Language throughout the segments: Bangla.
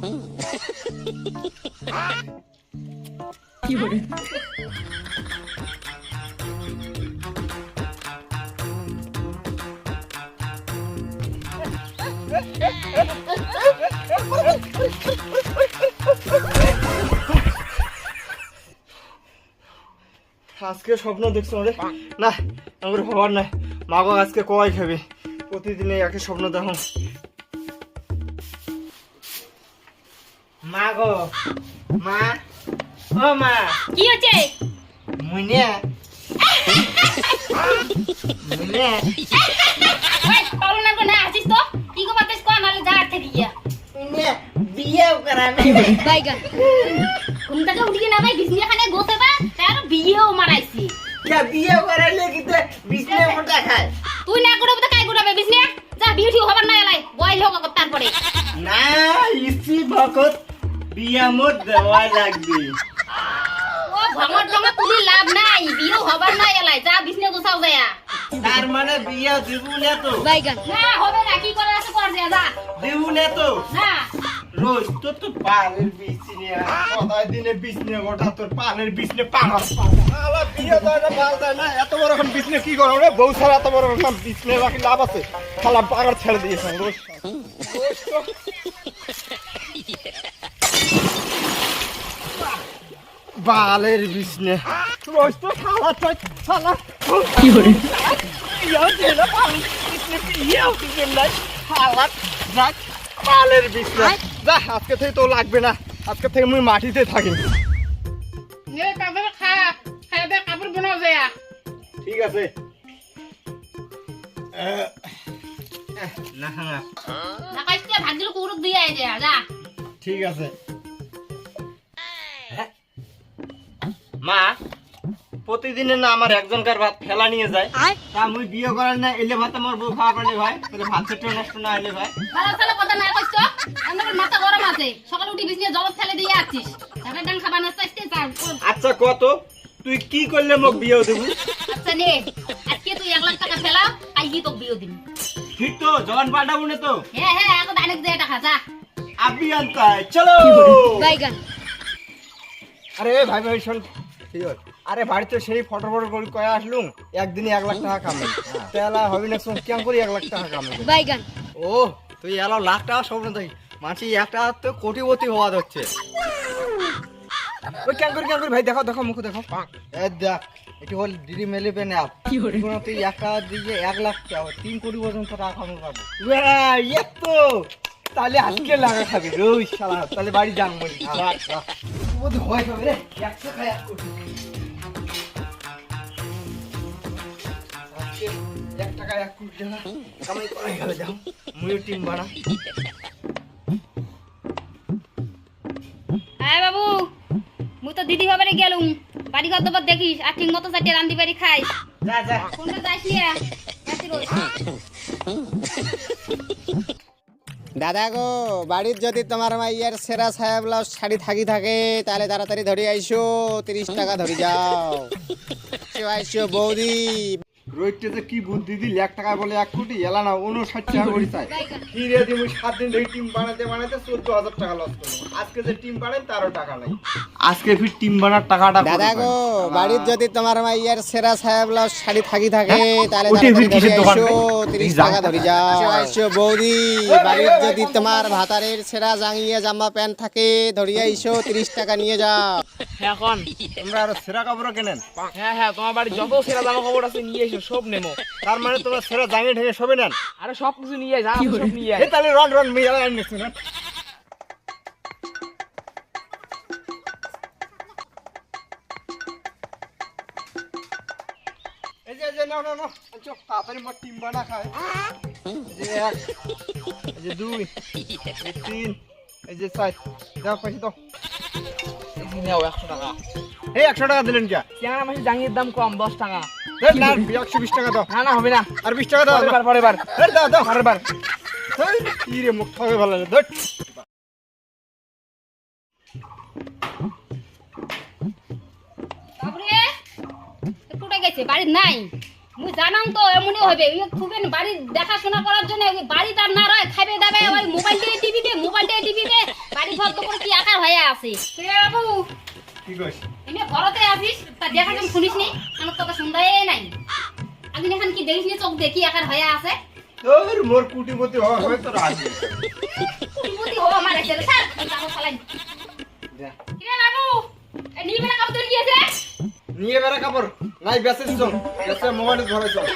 আজকে স্বপ্ন দেখছ রে? না, আমার হবার নাই। মাগো, আজকে কয় খাবে? প্রতিদিনে একই স্বপ্ন দেখো। মাগো মা ও মা। কি হচ্ছে? মুইনে মুইনে ওই পাগল না না আসিস তো? কি গো কো নালে যা বিয়ে না ভাই বিজলি খানে গোতে বা তার বিয়েও মারাইছি কে বিয়ে করাইলে কিন্তু বিছনে মোটা খায়? তুই না করবে তো কাই করবে বিজলি যা বিউটি হবার না এলাই। বয়ল হোক তারপরে। না ইসি ভকত। বিয়া মোট দেওয়া লাগবে। ও ভমর টমা তুলি লাভ নাই বিয়ে হবার না এলাই যা বিজলি গোছাও যায়া। তার মানে বিয়া দিব না তো। না হবে না কি করে আছে কর যা যা। দিব না তো। না। রোজ তো তো পালের বিছনে কদায় দিনে বিছনে গোটা তোর পালের বিছনে পাগল আলা বিয়ে দেয় না পাল দেয় না এত বড় এখন বিছনে কি করো রে? বউ ছাড়া এত বড় এখন বিছনে রাখি লাভ আছে। খালা পাগল ছেড়ে দিয়েছে রোজ। রোজ তো বালের বিছনে। রোজ তো খালা চাই খালা কি করে ইয়া দিলা পাল বিছনে। ইয়া দিলা নাই খালা যাক পালের বিছনে যা আজকে থেকে তো লাগবে না। আজকে থেকে মুই মাটিতে থাকি। এ কাপড় খা। খাই দে কাপড় বানাও যায়া। ঠিক আছে। আহ, আহ, না না। কাইতে ভাগিল কুরুক দিয়ে আই যা যা। ঠিক আছে। মা প্রতিদিনে না আমার একজনকার ভাত ফেলা নিয়ে যায়। তা মুই বিয়ে করার না এলে ভাত আমার বউ খাওয়া পারলে ভাই তাহলে ভাত সেটা নষ্ট না এলে ভাই। ভালো ভালো কথা না কইছ? আমার মাথা গরম আছে। সকালে উঠি বিছনে জল ফেলে দিয়ে আছিস তারপরে ডান খাবার আসতে চাও আচ্ছা কত? তুই কি করলে মোক বিয়ে দেবো? আচ্ছা নে। আজকে তুই এক লাখ টাকা ফেলাও আইগি তোকে বিয়ে দিন ঠিক তো জন পাঠাবো না তো? হ্যাঁ হ্যাঁ এখন অনেক দিয়ে টাকা যা। আবি আনতায় চলো! বাইগান। আরে ভাই ভাই শোন। আরে বাড়িতে সেই ফটো ফটো করে কয়ে আসলুম একদিনে এক লাখ টাকা কামাই। তেলা হবে না শোন কেমন করি এক লাখ টাকা কামাই বাইগান। ও তুই এলো লাখ টাকা স্বপ্ন দেখি মানসি একটা তো কোটিপতি হওয়া যাচ্ছে ওই কেন করে ভাই দেখো দেখো মুখ দেখো। দেখ এটি হল ডিডি মেলে পেন অ্যাপ তুই এক টাকা দিয়ে এক লাখ টাকা তিন কোটি পর্যন্ত টাকা কামাতে পারব ইয়ে তো তাহলে আজকে লাগা খাবি রোজ শালা তাহলে বাড়ি যান বলি। বোধ হয় খাবে রে একশো খাই এক কোটি আজকে এক টাকা এক কোটি টাকা কামাই করাই গেলে যাও। মুইও টিম বানা হ্যাঁ বাবু মুই তো দিদি বাবারে গেলুম। বাড়ি ঘর দেখিস আর ঠিক মতো চারটে রান্দি বাড়ি যা যা। কোনটা রোজ। দাদা গো বাড়ির যদি তোমার মাইয়ার সেরা সাহেব ব্লাউজ শাড়ি থাকি থাকে তাহলে তাড়াতাড়ি ধরে আইসো তিরিশ টাকা ধরে যাও। আইসো বৌদি। রোহিতকে যে কি বুদ্ধি দিল? এক টাকা বলে এক কোটি এলা না উনষাট টাকা করে চাই কি রে দিমু সাত দিন ধরে টিম বানাতে বানাতে চোদ্দ হাজার টাকা লস আজকে যে টিম বানাই তারও টাকা নাই। আজকে ফির টিম বানার টাকাটা দাদা গো বাড়ির যদি তোমার মাইয়ার সেরা ব্লাউজ শাড়ি থাকি থাকে তাহলে কিসের দোকান? তিরিশ। টাকা ধরে যাও আইসো, বৌদি বাড়ির যদি তোমার ভাতারের সেরা জাঙ্গিয়া জামা প্যান্ট থাকে ধরে আইসো তিরিশ টাকা নিয়ে যাও। এখন। তোমরা আরও সেরা কাপড় কেনেন? হ্যাঁ হ্যাঁ তোমার বাড়ি যত সেরা জামা কাপড় আছে নিয়ে এসো। সব নেব তার মানে তোমরা সেরা জাঙ্গি ঢেকে সবে নেন। আরে সব কিছু নিয়ে যা সব নিয়ে আয়। তাহলে রন রন মেয়ে না এই যে যে নাও নাও নাও। চো তাড়াতাড়ি মোট টিম বানা খায়। যে এক এই যে দুই এই যে তিন এই যে চার। দাও পয়সা দাও। এই যে নাও একশো টাকা। এই একশো টাকা দিলেন কে? চিংড়া মাছের জাঙ্গির দাম কম দশ টাকা। এই না একশো বিশ টাকা দাও। না না হবে না। আর বিশ টাকা দাও পরের পরের বার। দাও দাও। পরের বার। কি রে মুখ খাবে ভালো লাগে ধর। নাই? মুই জানাম তো এমনই হবে। খুবেন বাড়ি দেখাশোনা করার জন্য বাড়ি তার না রয় খাবে দাবে ওই মোবাইল দিয়ে টিভি দে মোবাইল দিয়ে টিভি দে বাড়ি আছে। বাবু? কি কইস? এমনি ঘরতে আছিস তা দেখা কেমন শুনিস নি? আমার কথা শুনদাই নাই। আমি এখন কি দেখিস নি চোখ দেখি একার হয়ে আছে? তোর মোর কুটিপতি হওয়া তোর কুটিপতি আমার রে স্যার বাবু? নিয়ে বেড়া কাপড়। নাই বেসেস চল। বেসে মোবাইল ধরে চল।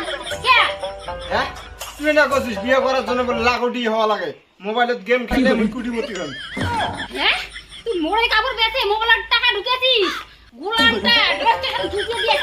হ্যাঁ? তুই না করছিস বিয়ে করার জন্য বলে লাখটি হওয়া লাগে। মোবাইলত গেম খেলে আমি কুটিপতি হন হ্যাঁ? তুই মোড়ে কাপড় বেচে মোবাইলের টাকা ঢুকেছিস। গোলামটা ড্রেসটা ঢুকিয়ে